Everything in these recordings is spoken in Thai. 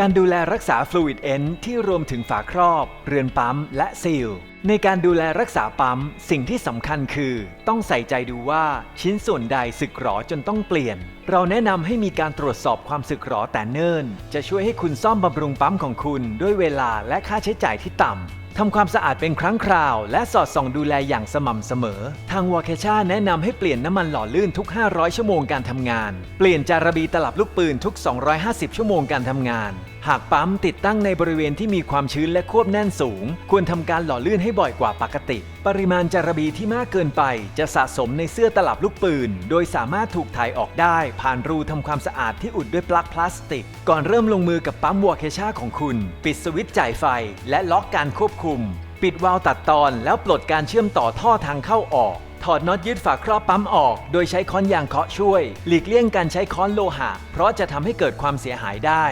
การดูแลรักษา Fluid End ที่รวมถึงฝาครอบ เรือนปั๊ม และซีล ในการดูแลรักษาปั๊ม สิ่งที่สำคัญคือ ต้องใส่ใจดูว่าชิ้นส่วนใดสึกหรอจนต้องเปลี่ยน เราแนะนำให้มีการตรวจสอบความสึกหรอแต่เนิ่น จะช่วยให้คุณซ่อมบำรุงปั๊มของคุณด้วยเวลาและค่าใช้จ่ายที่ต่ำ ทำความสะอาดเป็นครั้งคราว และสอดส่องดูแลอย่างสม่ำเสมอ ทางวาเคชาแนะนำให้เปลี่ยนน้ำมันหล่อลื่นทุก 500 ชั่วโมงการทำงาน เปลี่ยนจาระบีตลับลูกปืนทุก 250 ชั่วโมงการทำงาน หากปั๊มติดตั้งในบริเวณที่มีความชื้นและควบแน่นสูง ควรทำการหล่อลื่นให้บ่อยกว่าปกติ ปริมาณจารบีที่มากเกินไป จะสะสมในเสื้อตลับลูกปืน โดยสามารถถูกถ่ายออกได้ ผ่านรูทำความสะอาดที่อุดด้วยปลั๊กพลาสติก ก่อนเริ่มลงมือกับปั๊มวาเคชาของคุณ ปิดสวิตช์จ่ายไฟ และล็อกการควบคุม ปิดวาล์วตัดตอน แล้วปลดการเชื่อมต่อท่อทางเข้าออกถอดน็อตยึดฝาครอบปั๊มออก โดยใช้ค้อนยางเคาะช่วย หลีกเลี่ยงการใช้ค้อนโลหะ เพราะจะทำให้เกิดความเสียหายได้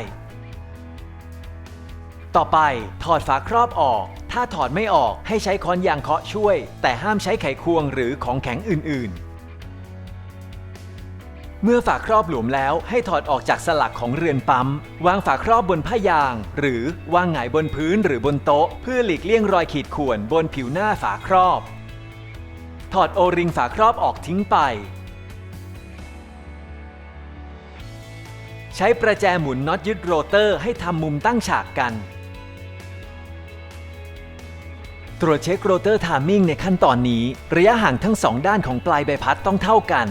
ต่อไปถอดฝาครอบออก ถ้าถอดไม่ออกให้ใช้ค้อนยางเคาะช่วย แต่ห้ามใช้ไขควงหรือของแข็งอื่นๆ เมื่อฝาครอบหลวมแล้วให้ถอดออกจากสลักของเรือนปั๊ม วางฝาครอบบนผ้ายาง หรือวางหงายบนพื้นหรือบนโต๊ะ เพื่อหลีกเลี่ยงรอยขีดข่วนบนผิวหน้าฝาครอบ ถอดโอริงฝาครอบออกทิ้งไปใช้ประแจหมุนน็อตยึดโรเตอร์ให้ทำมุมตั้งฉากกัน ตรวจเช็คโรเตอร์ทามมิ่งในขั้นตอนนี้ ระยะห่างทั้งสองด้านของปลายใบพัดต้องเท่ากัน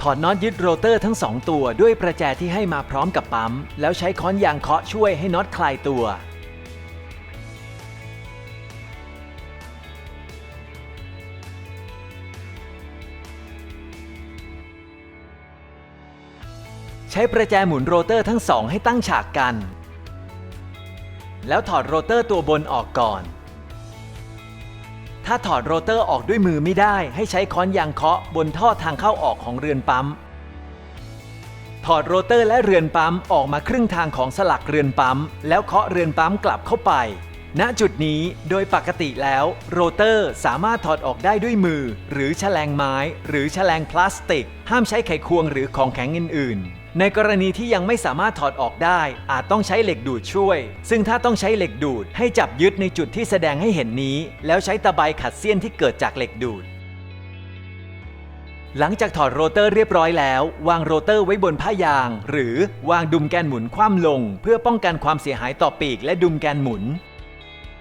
ถอดน็อตยึดโรเตอร์ทั้งสองตัวด้วยประแจที่ให้มาพร้อมกับปั๊ม แล้วใช้ค้อนยางเคาะช่วยให้น็อตคลายตัวใช้ประแจหมุนโรเตอร์ทั้งสองให้ตั้งฉากกัน แล้วถอดโรเตอร์ตัวบนออกก่อน ถ้าถอดโรเตอร์ออกด้วยมือไม่ได้ ให้ใช้ค้อนยางเคาะบนท่อทางเข้าออกของเรือนปั๊ม ถอดโรเตอร์และเรือนปั๊มออกมาครึ่งทางของสลักเรือนปั๊ม แล้วเคาะเรือนปั๊มกลับเข้าไป ณ จุดนี้โดยปกติแล้วโรเตอร์สามารถถอดออกได้ด้วยมือ หรือแฉลงไม้ หรือแฉลงพลาสติก ห้ามใช้ไขควงหรือของแข็งอื่นๆ ในกรณีที่ยังไม่สามารถถอดออกได้ อาจต้องใช้เหล็กดูดช่วย ซึ่งถ้าต้องใช้เหล็กดูด ให้จับยึดในจุดที่แสดงให้เห็นนี้ แล้วใช้ตะไบขัดเสี้ยนที่เกิดจากเหล็กดูด หลังจากถอดโรเตอร์เรียบร้อยแล้ว วางโรเตอร์ไว้บนผ้ายาง หรือวางดุมแกนหมุนคว่ำลง เพื่อป้องกันความเสียหายต่อปีกและดุมแกนหมุน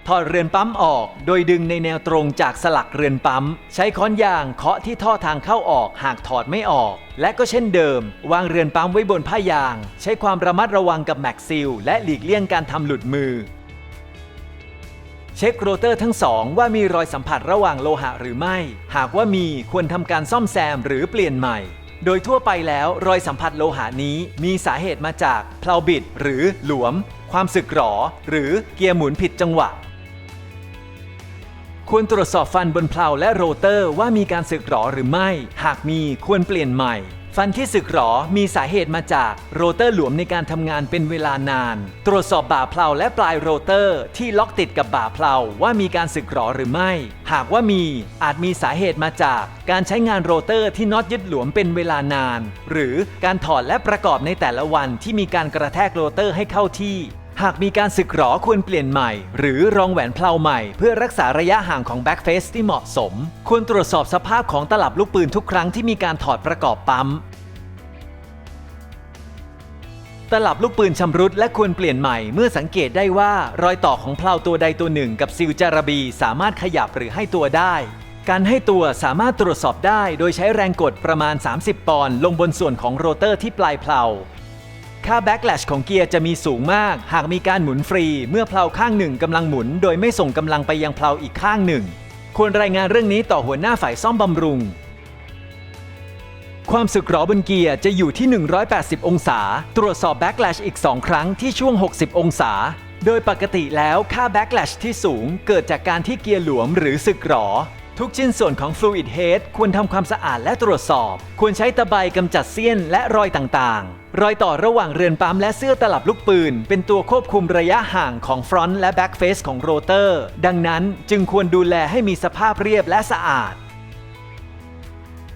ถอดเรือนปั๊มออก โดยดึงในแนวตรงจากสลักเรือนปั๊ม ใช้ค้อนยางเคาะที่ท่อทางเข้าออกหากถอดไม่ออก และก็เช่นเดิม วางเรือนปั๊มไว้บนผ้ายาง ใช้ความระมัดระวังกับแม็กซิล และหลีกเลี่ยงการทำหลุดมือ เช็คโรเตอร์ทั้งสองว่ามีรอยสัมผัสระหว่างโลหะหรือไม่ หากว่ามีควรทำการซ่อมแซมหรือเปลี่ยนใหม่โดยทั่วไปแล้วรอยสัมผัสโลหะนี้มีสาเหตุมาจากเพลาบิดหรือหลวม ความสึกหรอ หรือเกียร์หมุนผิดจังหวะ ควรตรวจสอบฟันบนเพลาและโรเตอร์ว่ามีการสึกหรอหรือไม่ หากมีควรเปลี่ยนใหม่ ฟันที่สึกหรอมีสาเหตุมาจากโรเตอร์หลวมในการทำงานเป็นเวลานาน ตรวจสอบบ่าเพลาและปลายโรเตอร์ ที่ล็อกติดกับบ่าเพลาว่ามีการสึกหรอหรือไม่ หากว่ามีอาจมีสาเหตุมาจากการใช้งานโรเตอร์ที่น็อตยึดหลวมเป็นเวลานาน หรือการถอดและประกอบในแต่ละวันที่มีการกระแทกโรเตอร์ให้เข้าที่ หากมีการสึกหรอควรเปลี่ยนใหม่ หรือรองแหวนเพลาใหม่ เพื่อรักษาระยะห่างของแบ็กเฟสที่เหมาะสม ควรตรวจสอบสภาพของตลับลูกปืนทุกครั้งที่มีการถอดประกอบปั๊ม ตลับลูกปืนชำรุดและควรเปลี่ยนใหม่เมื่อสังเกตได้ว่ารอยต่อของเพลาตัวใดตัวหนึ่ง กับซิลจาระบีสามารถขยับหรือให้ตัวได้การให้ตัวสามารถตรวจสอบได้โดยใช้แรงกดประมาณ 30 ปอนด์ลงบนส่วนของโรเตอร์ที่ปลายเพลา ค่าแบ็กแลชของเกียร์จะมีสูงมาก หากมีการหมุนฟรี เมื่อเพลาข้างหนึ่งกำลังหมุน โดยไม่ส่งกำลังไปยังเพลาอีกข้างหนึ่ง ควรรายงานเรื่องนี้ต่อหัวหน้าฝ่ายซ่อมบำรุง ความสึกหรอบนเกียร์จะอยู่ที่ 180 องศา ตรวจสอบแบ็กแลชอีก 2 ครั้งที่ช่วง 60 องศา โดยปกติแล้วค่าแบ็กแลชที่สูงเกิดจากการที่เกียร์หลวมหรือสึกหรอทุกชิ้นส่วนของ Fluid Head ควรทำความสะอาดและตรวจสอบ ควรใช้ตะไบกำจัดเสี้ยนและรอยต่างๆ รอยต่อระหว่างเรือนปั๊มและเสื้อตลับลูกปืน เป็นตัวควบคุมระยะห่างของ Front และ Back Face ของโรเตอร์ ดังนั้นจึงควรดูแลให้มีสภาพเรียบและสะอาด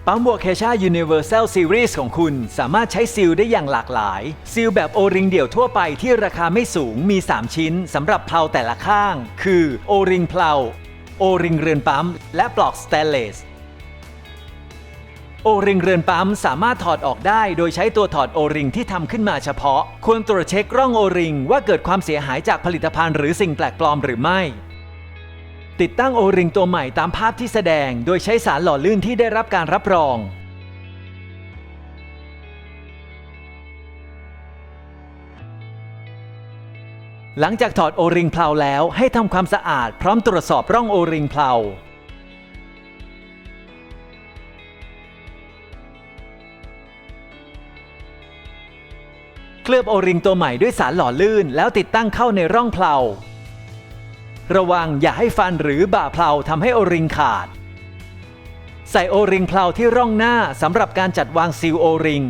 ปั๊ม Waukesha Universal Series ของคุณสามารถใช้ซีลได้อย่างหลากหลาย ซีลแบบโอริงเดี่ยวทั่วไปที่ราคาไม่สูงมี 3 ชิ้นสำหรับเพลาแต่ละข้าง คือโอริงเพลาโอริงเรือนปั๊มและปลอกสเตนเลส โอริงเรือนปั๊มสามารถถอดออกได้โดยใช้ตัวถอดโอริงที่ทำขึ้นมาเฉพาะ ควรตรวจเช็คร่องโอริงว่าเกิดความเสียหายจากผลิตภัณฑ์หรือสิ่งแปลกปลอมหรือไม่ ติดตั้งโอริงตัวใหม่ตามภาพที่แสดง โดยใช้สารหล่อลื่นที่ได้รับการรับรองหลังจากถอดโอริงเพลาแล้วให้ทำความสะอาดพร้อมตรวจสอบร่องโอริงเพลา เคลือบโอริงตัวใหม่ด้วยสารหล่อลื่น แล้วติดตั้งเข้าในร่องเพลา ระวังอย่าให้ฟันหรือบ่าเพลาทำให้โอริงขาด ใส่โอริงเพลาที่ร่องหน้าสำหรับการจัดวางซีลโอริง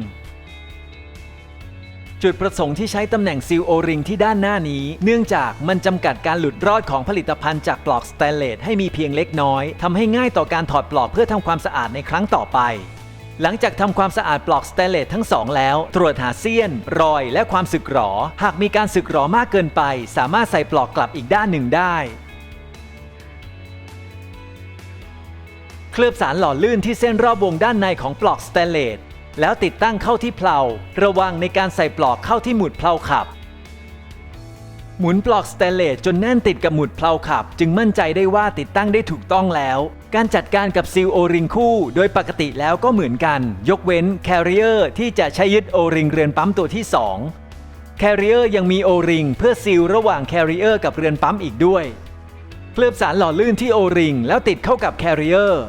จุดประสงค์ที่ใช้ตำแหน่งซีลโอริงที่ด้านหน้านี้ เนื่องจากมันจำกัดการหลุดรอดของผลิตภัณฑ์จากปลอกสแตนเลสให้มีเพียงเล็กน้อยทำให้ง่ายต่อการถอดปลอกเพื่อทำความสะอาดในครั้งต่อไป หลังจากทำความสะอาดปลอกสแตนเลสทั้งสองแล้ว ตรวจหาเสี้ยน รอย และความสึกหรอ หากมีการสึกหรอมากเกินไป สามารถใส่ปลอกกลับอีกด้านหนึ่งได้ เคลือบสารหล่อลื่นที่เส้นรอบวงด้านในของปลอกสแตนเลสแล้วติดตั้งเข้าที่เพลาระวังในการใส่ปลอกเข้าที่หมุดเพลาขับ หมุนปลอกสแตนเลสจนแน่นติดกับหมุดเพลาขับ จึงมั่นใจได้ว่าติดตั้งได้ถูกต้องแล้ว การจัดการกับซีลโอริงคู่ โดยปกติแล้วก็เหมือนกัน ยกเว้นแคริเออร์ที่จะใช้ยึดโอริงเรือนปั๊มตัวที่ 2 แคริเออร์ยังมีโอริงเพื่อซีลระหว่างแคริเออร์กับเรือนปั๊มอีกด้วย เคลือบสารหล่อลื่นที่โอริงแล้วติดเข้ากับแคริเออร์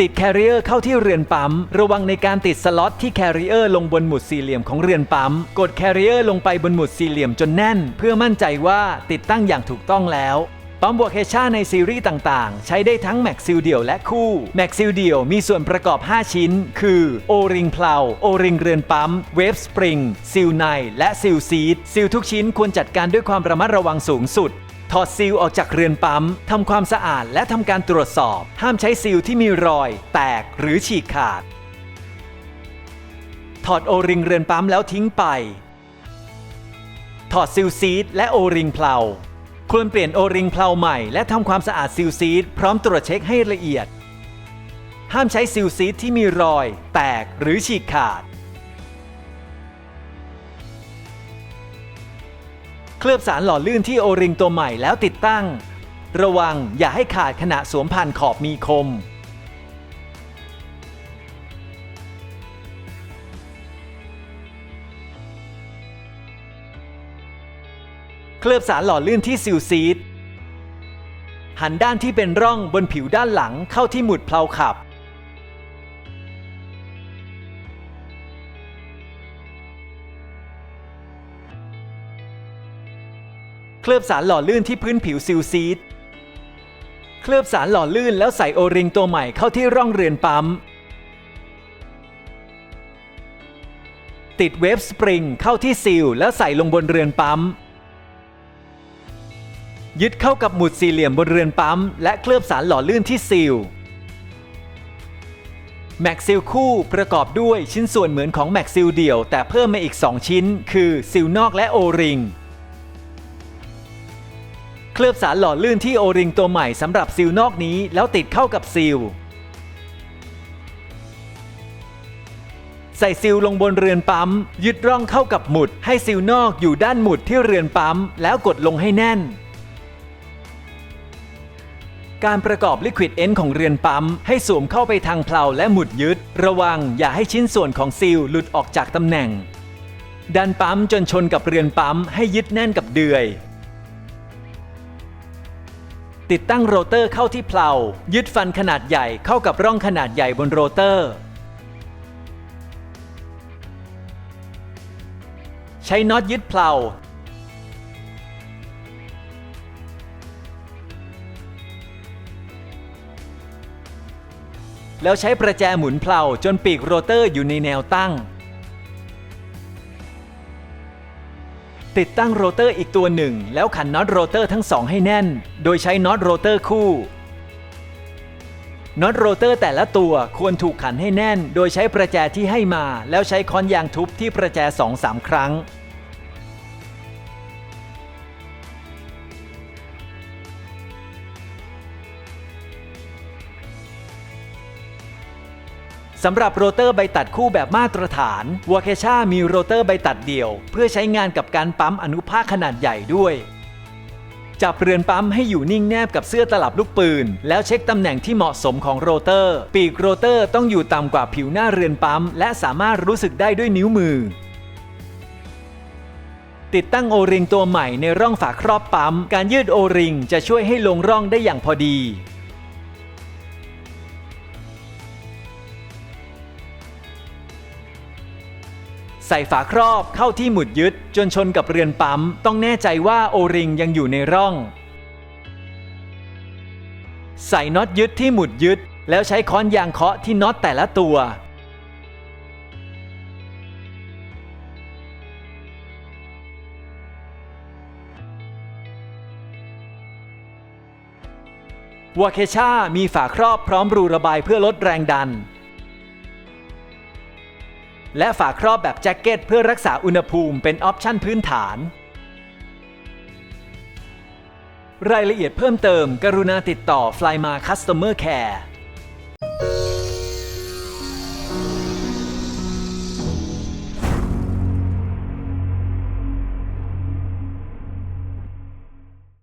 ติดแคริเออร์เข้าที่เรือนปั๊ม ระวังในการติดสล็อตที่แคริเออร์ลงบนหมุดสี่เหลี่ยมของเรือนปั๊ม กดแคริเออร์ลงไปบนหมุดสี่เหลี่ยมจนแน่น เพื่อมั่นใจว่าติดตั้งอย่างถูกต้องแล้ว ปั๊มบัวเคช่าในซีรีส์ต่างๆ ใช้ได้ทั้งแม็กซิลเดี่ยวและคู่แม็กซิลเดี่ยวมีส่วนประกอบ 5 ชิ้น คือโอริงเพลาโอริงเรือนปั๊ม เวฟสปริงซิลในและซิลซีดซิลทุกชิ้นควรจัดการด้วยความระมัดระวังสูงสุดถอดซีลออกจากเรือนปั๊ม ทำความสะอาดและทำการตรวจสอบ ห้ามใช้ซีลที่มีรอย แตกหรือฉีกขาด ถอดโอริงเรือนปั๊มแล้วทิ้งไป ถอดซิลซีดและโอริงเพลา ควรเปลี่ยนโอริงเพลาใหม่และทำความสะอาดซิลซีดพร้อมตรวจเช็คให้ละเอียด ห้ามใช้ซิลซีดที่มีรอย แตกหรือฉีกขาด เคลือบสารหล่อลื่นที่โอริงตัวใหม่แล้วติดตั้ง ระวังอย่าให้ขาดขณะสวมผ่านขอบมีคม เคลือบสารหล่อลื่นที่ซิลซีดหันด้านที่เป็นร่องบนผิวด้านหลังเข้าที่หมุดเพลาขับ เคลือบสารหล่อลื่นที่พื้นผิวซิลซีดเคลือบสารหล่อลื่นแล้วใส่โอริงตัวใหม่เข้าที่ร่องเรือนปั๊ม ติดเวฟสปริงเข้าที่ซีลแล้วใส่ลงบนเรือนปั๊ม ยึดเข้ากับหมุดสี่เหลี่ยมบนเรือนปั๊ม และเคลือบสารหล่อลื่นที่ซีล แม็กซิลคู่ประกอบด้วยชิ้นส่วนเหมือนของแม็กซิลเดี่ยว แต่เพิ่มมาอีก 2 ชิ้น คือซิลนอกและโอริงเคลือบสารหล่อลื่นที่โอริงตัวใหม่สำหรับซิลนอกนี้แล้วติดเข้ากับซิลใส่ซิลลงบนเรือนปั๊ม ยึดร่องเข้ากับหมุด ให้ซิลนอกอยู่ด้านหมุดที่เรือนปั๊ม แล้วกดลงให้แน่น การประกอบลิควิดเอนของเรือนปั๊ม ให้สวมเข้าไปทางเพลาและหมุดยึด ระวังอย่าให้ชิ้นส่วนของซิลหลุดออกจากตำแหน่ง ดันปั๊มจนชนกับเรือนปั๊มให้ยึดแน่นกับเดือย ติดตั้งโรเตอร์เข้าที่เพลายึดฟันขนาดใหญ่เข้ากับร่องขนาดใหญ่บนโรเตอร์ใช้น็อตยึดเพลา แล้วใช้ประแจหมุนเพลาจนปีกโรเตอร์อยู่ในแนวตั้ง ติดตั้งโรเตอร์อีกตัวหนึ่ง แล้วขันน็อตโรเตอร์ทั้งสองให้แน่น โดยใช้น็อตโรเตอร์คู่น็อตโรเตอร์แต่ละตัวควรถูกขันให้แน่น โดยใช้ประแจที่ให้มา แล้วใช้ค้อนยางทุบที่ประแจ2-3ครั้ง สำหรับโรเตอร์ใบตัดคู่แบบมาตรฐานว a เคชามีโรเตอร์ใบตัดเดี่ยว เพื่อใช้งานกับการปั๊มอนุภาคขนาดใหญ่ด้วย จับเรือนปั๊มให้อยู่นิ่งแนบกับเสื้อตลับลูกปืน แล้วเช็คตำแหน่งที่เหมาะสมของโรเตอร์ ปีกโรเตอร์ต้องอยู่ต่ำกว่าผิวหน้าเรือนปั๊ม และสามารถรู้สึกได้ด้วยนิ้วมือติดตั้งโอริงตัวใหม่ในร่องฝาครอบปั๊ม การยืดโอริงจะช่วยให้ลงร่องได้อย่างพอดี ใส่ฝาครอบเข้าที่หมุดยึดจนชนกับเรือนปั๊ม ต้องแน่ใจว่าโอริงยังอยู่ในร่อง ใส่น็อตยึดที่หมุดยึด แล้วใช้ค้อนยางเคาะที่น็อตแต่ละตัววาเคชามีฝาครอบพร้อมรูระบายเพื่อลดแรงดัน และฝาครอบแบบแจ็คเก็ตเพื่อรักษาอุณหภูมิเป็นออปชั่นพื้นฐาน รายละเอียดเพิ่มเติม กรุณาติดต่อ Flyma Customer Care